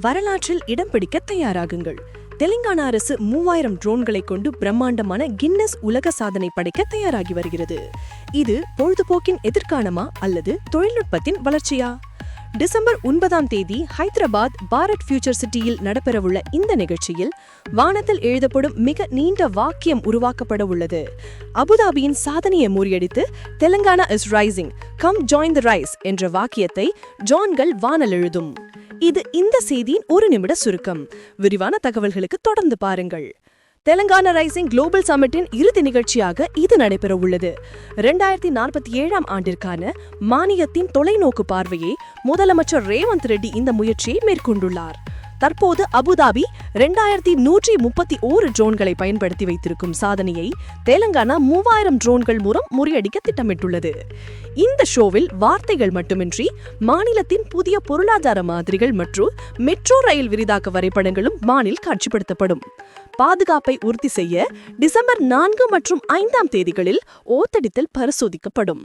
வரலாற்றில் இடம் பிடிக்க தயாராகுங்கள். தெலுங்கானா அரசு மூவாயிரம் ட்ரோன்களை கொண்டு பிரம்மாண்டமான கின்னஸ் உலக சாதனை படைக்க தயாராகி வருகிறது. இது பொழுதுபோக்கின் எதிர்காலமா அல்லது தொழில்நுட்பத்தின் வளர்ச்சியா? டிசம்பர் ஒன்பதாம் தேதி ஹைதராபாத் பாரத் ஃபியூச்சர் சிட்டியில் நடைபெறவுள்ள இந்த நிகழ்ச்சியில் வானத்தில் எழுதப்படும் மிக நீண்ட வாக்கியம் உருவாக்கப்பட உள்ளது. அபுதாபியின் சாதனையை முறியடித்து Telangana is rising come join the rise என்ற வாக்கியத்தை ஜான்கள் வானல் எழுதும். இது இந்த செய்தியின் ஒரு நிமிட சுருக்கம். விரிவான தகவல்களுக்கு தொடர்ந்து பாருங்கள். தெலங்கானா ரைசிங் குளோபல் சமிட்டின் இறுதி நிகழ்ச்சியாக இது நடைபெற உள்ளது. இரண்டாயிரத்தி நாற்பத்தி ஏழாம் ஆண்டிற்கான மானியத்தின் தொலைநோக்கு பார்வையை முதலமைச்சர் ரேவந்த் ரெட்டி இந்த முயற்சியை மேற்கொண்டுள்ளார். தற்போது அபுதாபி ரெண்டாயிரத்தி நூற்றி முப்பத்தி ஓரு ட்ரோன்களை பயன்படுத்தி வைத்திருக்கும் சாதனையை தெலங்கானா மூவாயிரம் ட்ரோன்கள் மூலம் முறியடிக்க திட்டமிட்டுள்ளது. இந்த ஷோவில் வார்த்தைகள் மட்டுமின்றி மாநிலத்தின் புதிய பொருளாதார மாதிரிகள் மற்றும் மெட்ரோ ரயில் விரிதாக்க வரைபடங்களும் மானில் காட்சிப்படுத்தப்படும். பாதுகாப்பை உறுதி செய்ய டிசம்பர் நான்கு மற்றும் ஐந்தாம் தேதிகளில் ஓத்தடித்தல் பரிசோதிக்கப்படும்.